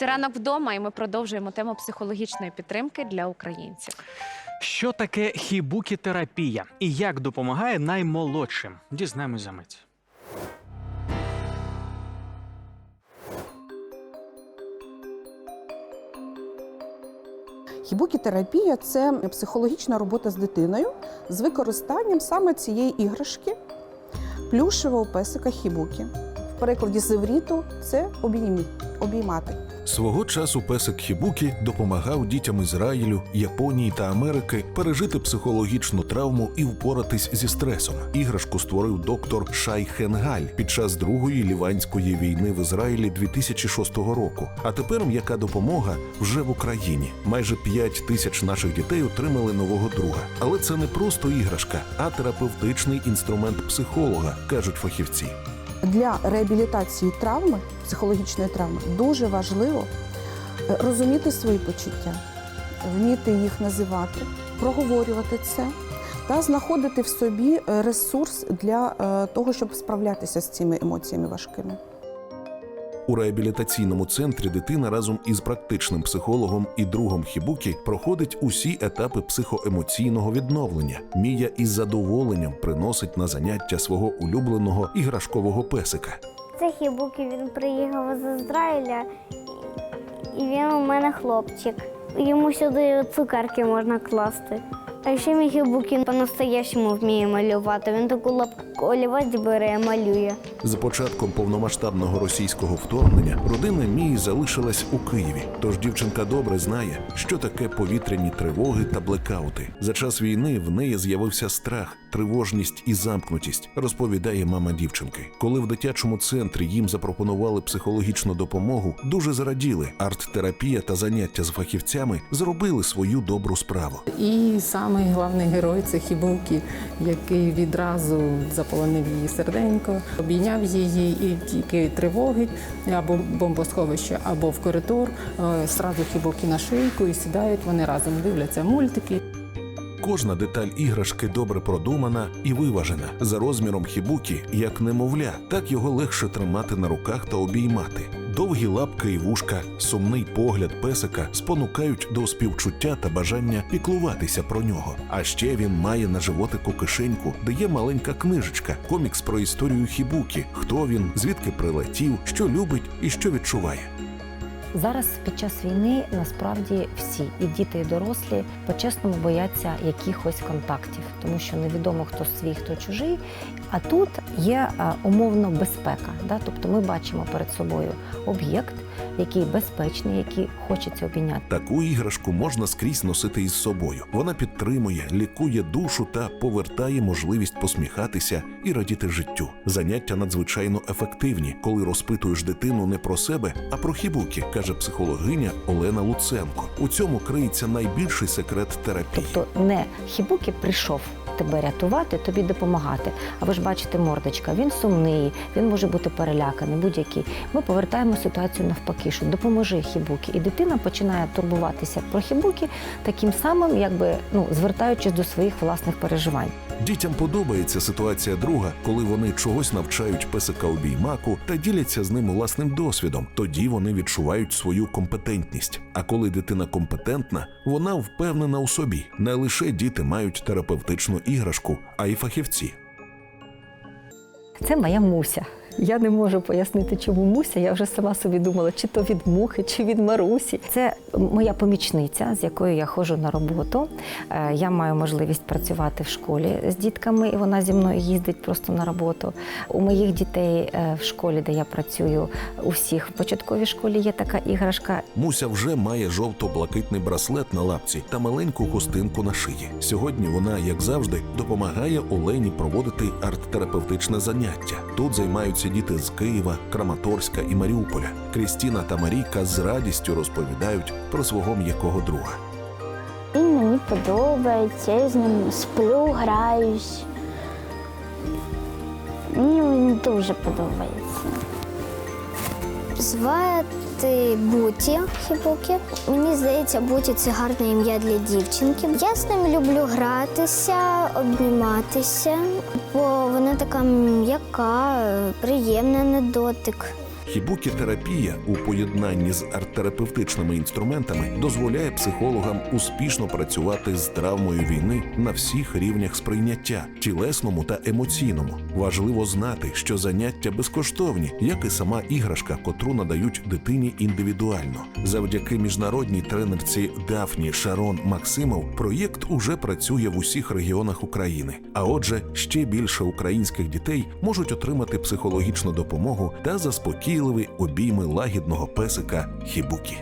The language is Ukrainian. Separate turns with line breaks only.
Це ранок вдома, і ми продовжуємо тему психологічної підтримки для українців.
Що таке хібукі-терапія і як допомагає наймолодшим? Дізнаємось за мить.
Хібукі-терапія це психологічна робота з дитиною з використанням саме цієї іграшки плюшевого песика хібукі. Перекладі з це обіймі, обіймати.
Свого часу песик Хібукі допомагав дітям Ізраїлю, Японії та Америки пережити психологічну травму і впоратись зі стресом. Іграшку створив доктор Шай Хенгаль під час другої ліванської війни в Ізраїлі 2006 року. А тепер м'яка допомога вже в Україні. Майже 5 тисяч наших дітей отримали нового друга. Але це не просто іграшка, а терапевтичний інструмент психолога, кажуть фахівці.
Для реабілітації травми, психологічної травми, дуже важливо е, розуміти свої почуття, вміти їх називати, проговорювати це та знаходити в собі е, ресурс для е, того, щоб справлятися з цими емоціями важкими.
У реабілітаційному центрі дитина разом із практичним психологом і другом Хібукі проходить усі етапи психоемоційного відновлення. Мія із задоволенням приносить на заняття свого улюбленого іграшкового песика.
Це Хібукі, він приїхав з Ізраїля, і він у мене хлопчик. Йому сюди цукерки можна класти. А ще мій Хібукі по-настоящему вміє малювати. Він таку лапку олівець бере малює.
З початком повномасштабного російського вторгнення родина Мії залишилась у Києві. Тож дівчинка добре знає, що таке повітряні тривоги та блекаути. За час війни в неї з'явився страх, тривожність і замкнутість, розповідає мама дівчинки. Коли в дитячому центрі їм запропонували психологічну допомогу, дуже зраділи. Арт-терапія та заняття з фахівцями зробили свою добру справу.
І самий головний герой це Хібукі, який відразу заполонив її серденько, обійняв її і тільки тривоги або бомбосховище, або в коридор. е, Сразу хібоки на шийку і сідають вони разом, дивляться мультики.
Кожна деталь іграшки добре продумана і виважена. За розміром хібуки, як немовля, так його легше тримати на руках та обіймати. Довгі лапки і вушка, сумний погляд песика спонукають до співчуття та бажання піклуватися про нього. А ще він має на животику кишеньку, де є маленька книжечка, комікс про історію хібукі, хто він, звідки прилетів, що любить і що відчуває.
Зараз під час війни насправді всі, і діти, і дорослі, по-чесному бояться якихось контактів, тому що невідомо хто свій, хто чужий. А тут є е, умовно безпека. Да? Тобто ми бачимо перед собою об'єкт, який безпечний, який хочеться обійняти.
Таку іграшку можна скрізь носити із собою. Вона підтримує, лікує душу та повертає можливість посміхатися і радіти життю. Заняття надзвичайно ефективні, коли розпитуєш дитину не про себе, а про хібуки, каже психологиня Олена Луценко. У цьому криється найбільший секрет терапії.
Тобто не хібуки прийшов тебе рятувати, тобі допомагати. А ви ж бачите, мордочка, він сумний, він може бути переляканий, будь-який. Ми повертаємо ситуацію навпаки, що допоможи хібуки. І дитина починає турбуватися про хібуки таким самим, якби ну звертаючись до своїх власних переживань.
Дітям подобається ситуація друга, коли вони чогось навчають песика обіймаку та діляться з ним власним досвідом. Тоді вони відчувають свою компетентність. А коли дитина компетентна, вона впевнена у собі. Не лише діти мають терапевтичну іграшку, а й фахівці.
Це моя муся. Я не можу пояснити, чому муся. Я вже сама собі думала, чи то від мухи, чи від Марусі. Це моя помічниця, з якою я ходжу на роботу. Е, Я маю можливість працювати в школі з дітками, і вона зі мною їздить просто на роботу. У моїх дітей е, в школі, де я працюю, у всіх в початковій школі є така іграшка.
Муся вже має жовто-блакитний браслет на лапці та маленьку хустинку на шиї. Сьогодні вона, як завжди, допомагає Олені проводити арт-терапевтичне заняття. Тут займаються діти з Києва, Краматорська і Маріуполя. Крістіна та Марійка з радістю розповідають про свого м'якого друга.
Він мені подобається, я з ним сплю, граюсь. Мені він дуже подобається. Звати Буті Хібукі. Мені здається, Буті це гарне ім'я для дівчинки. Я з ним люблю гратися, обніматися, бо вона така м'яка, приємна на дотик.
Хібукі-терапія у поєднанні з арт-терапевтичними інструментами дозволяє психологам успішно працювати з травмою війни на всіх рівнях сприйняття тілесному та емоційному. Важливо знати, що заняття безкоштовні, як і сама іграшка, котру надають дитині індивідуально. Завдяки міжнародній тренерці Дафні Шарон Максимов проєкт уже працює в усіх регіонах України. А отже, ще більше українських дітей можуть отримати психологічну допомогу та заспокійливі обійми лагідного песика Хібукі.